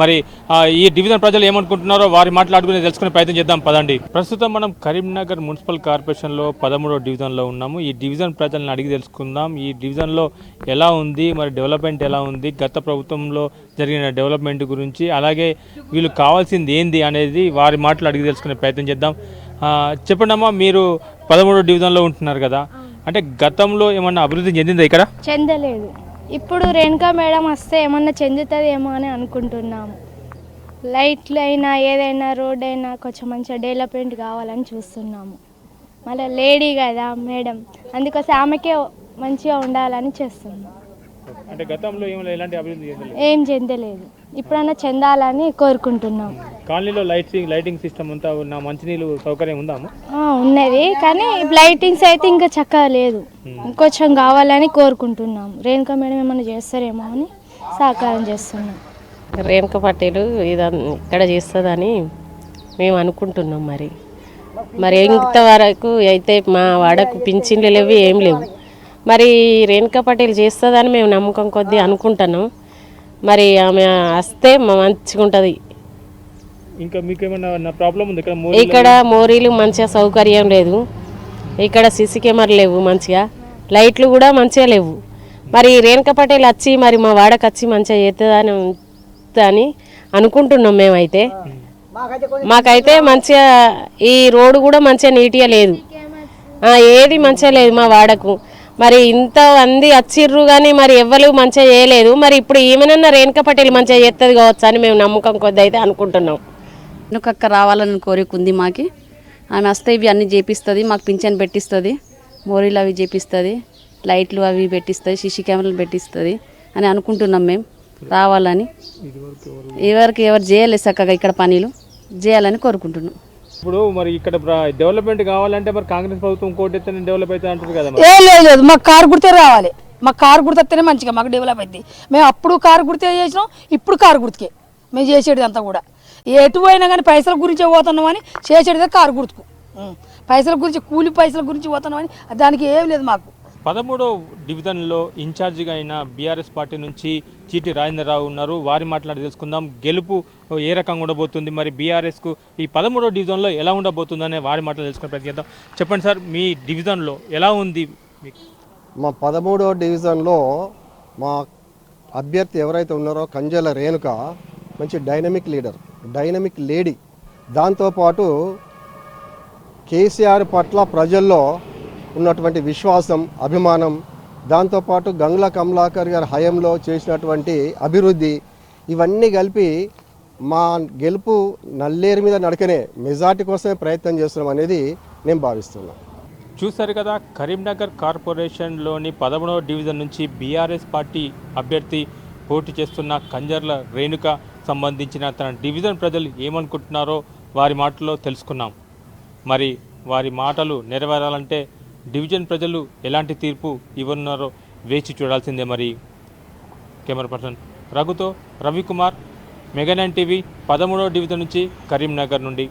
మరి ఈ డివిజన్ ప్రజలు ఏమనుకుంటున్నారో వారి మాట్లాడుకుని తెలుసుకునే ప్రయత్నం చేద్దాం పదండి. ప్రస్తుతం మనం కరీంనగర్ మున్సిపల్ కార్పొరేషన్లో పదమూడో డివిజన్లో ఉన్నాము. ఈ డివిజన్ ప్రజలను అడిగి తెలుసుకుందాం. ఈ డివిజన్లో ఎలా ఉంది మరి డెవలప్మెంట్ ఎలా ఉంది గత ప్రభుత్వంలో జరిగిన డెవలప్మెంట్ గురించి అలాగే వీళ్ళు కావాల్సింది ఏంది అనేది వారి మాటలు అడిగి తెలుసుకునే ప్రయత్నం చేద్దాం. చెప్పండి అమ్మా మీరు పదమూడో డివిజన్లో ఉంటున్నారు కదా. అంటే గతంలో ఏమన్నా అభివృద్ధి చెందిందా ఇక్కడ? చెందలేదు. ఇప్పుడు రేణుకా మేడం వస్తే ఏమన్నా చెందుతుందేమో అని అనుకుంటున్నాము. లైట్లు అయినా ఏదైనా రోడ్ అయినా కొంచెం మంచిగా డెవలప్మెంట్ కావాలని చూస్తున్నాము. మళ్ళీ లేడీ కదా మేడం అందుకోసం ఆమెకే మంచిగా ఉండాలని చేస్తున్నాం. అంటే గతంలో ఏమైనా ఎలాంటి అభివృద్ధి చెందలేదు ఏం చెందలేదు. ఇప్పుడన్నా చెందాలని కోరుకుంటున్నాం. కాలనీలో లైటింగ్ లైటింగ్ సిస్టమ్ అంతా ఉన్న మంచినీళ్ళు సౌకర్యం ఉందా అమ్మ? ఆ, ఉన్నది కానీ లైటింగ్స్ అయితే ఇంకా చక్కగా లేదు. ఇంకొంచెం కావాలని కోరుకుంటున్నాం. రేణుకా మేడం ఏమైనా చేస్తారేమో అని సహకారం చేస్తున్నాం. రేణుక పటేలు ఇదన్ ఇక్కడ చేస్తుందని మేము అనుకుంటున్నాం మరి. మరి ఇంతవరకు అయితే మా వాడకు పింఛన్లు లేవు ఏం లేవు. మరి రేణుక పటేల్ చేస్తుందని మేము నమ్మకం కొద్దీ అనుకుంటున్నాం మరి ఆమె వస్తే మంచిగా ఉంటుంది ఇంకా మీకు ఏమైనా నా ప్రాబ్లం ఉంది? ఇక్కడ మోరీ ఇక్కడ మోరీలు మంచిగా సౌకర్యం లేదు. ఇక్కడ సీసీ కెమెరాలు లేవు మంచిగా. లైట్లు కూడా మంచిగా లేవు. మరి రేణుక పటేల్ వచ్చి మరి మా వాడకు వచ్చి మంచిగా చేస్తుందని అని అనుకుంటున్నాం మేమైతే. మాకైతే మంచిగా ఈ రోడ్డు కూడా మంచిగా నీట్గా లేదు. ఏది మంచిగా లేదు మా వాడకు. మరి ఇంతమంది వచ్చిర్రు కానీ మరి ఎవ్వరు మంచిగా చేయలేదు. మరి ఇప్పుడు ఏమైనా రేణుక పటేల్ మంచిగా చేస్తుంది కావచ్చు అని మేము నమ్మకం కొద్ది అయితే అనుకుంటున్నాం వెనుకక్క రావాలని కోరిక ఉంది మాకి. ఆమె వస్తే ఇవి అన్నీ చేపిస్తుంది మాకు పింఛన్ పెట్టిస్తుంది. మోరీలు అవి చేపిస్తుంది లైట్లు అవి పెట్టిస్తుంది సీసీ కెమెరాలు పెట్టిస్తుంది అని అనుకుంటున్నాం మేము రావాలని. ఎవరికి ఎవరు చేయలేదు చక్కగా ఇక్కడ పనులు. చేయాలని కోరుకుంటున్నాం. ఇప్పుడు మరి ఇక్కడ డెవలప్మెంట్ కావాలంటే మరి కాంగ్రెస్ ప్రభుత్వం కోటెత్తనే డెవలప్ అవుతుంది అంటారు కదా ఏ లేదు లేదు. మాకు కారు గుర్తే రావాలి. మాకు కారు గుర్తెత్తేనే మంచిగా మాకు డెవలప్ అయింది మేము అప్పుడు కారు గుర్తే చేసినాం ఇప్పుడు కారు గుర్తుకే. మేము చేసేది అంతా కూడా. ఎటు పోయినా కానీ పైసల గురించే పోతున్నాం అని చేసేది కారు గుర్తుకు. పైసల గురించి కూలి పైసల గురించి పోతున్నాం అని దానికి ఏం లేదు మాకు. పదమూడో డివిజన్లో ఇన్ఛార్జిగా అయిన బీఆర్ఎస్ పార్టీ నుంచి చీటి రాజేంద్రరావు ఉన్నారు. వారి మాట్లాడి తెలుసుకుందాం. గెలుపు ఏ రకంగా ఉండబోతుంది? మరి బీఆర్ఎస్కు ఈ పదమూడో డివిజన్లో ఎలా ఉండబోతుంది అనే వారి మాటలు తెలుసుకునే ప్రయత్నిద్దాం చెప్పండి సార్ మీ డివిజన్లో ఎలా ఉంది? మా పదమూడో డివిజన్లో మా అభ్యర్థి ఎవరైతే ఉన్నారో కంజల రేణుక మంచి డైనమిక్ లీడర్ డైనమిక్ లేడీ. దాంతోపాటు కేసీఆర్ పట్ల ప్రజల్లో ఉన్నటువంటి విశ్వాసం అభిమానం దాంతోపాటు గంగ్ల కమలాకర్ గారి హయంలో చేసినటువంటి అభివృద్ధి ఇవన్నీ కలిపి మా గెలుపు నల్లేరు మీద నడకనే మెజార్టీ కోసమే ప్రయత్నం చేస్తున్నాం అనేది నేను భావిస్తున్నాను. చూశారు కదా కరీంనగర్ కార్పొరేషన్లోని పదమూడవ డివిజన్ నుంచి బీఆర్ఎస్ పార్టీ అభ్యర్థి పోటీ చేస్తున్న కంజర్ల రేణుక సంబంధించిన తన డివిజన్ ప్రజలు ఏమనుకుంటున్నారో వారి మాటల్లో తెలుసుకున్నాం. మరి వారి మాటలు నెరవేరాలంటే డివిజన్ ప్రజలు ఎలాంటి తీర్పు ఇవ్వనున్నారో వేచి చూడాల్సిందే మరి. కెమెరా పర్సన్ రఘుతో రవికుమార్ మెగానైన్ టీవీ పదమూడవ డివిజన్ నుంచి కరీంనగర్ నుండి.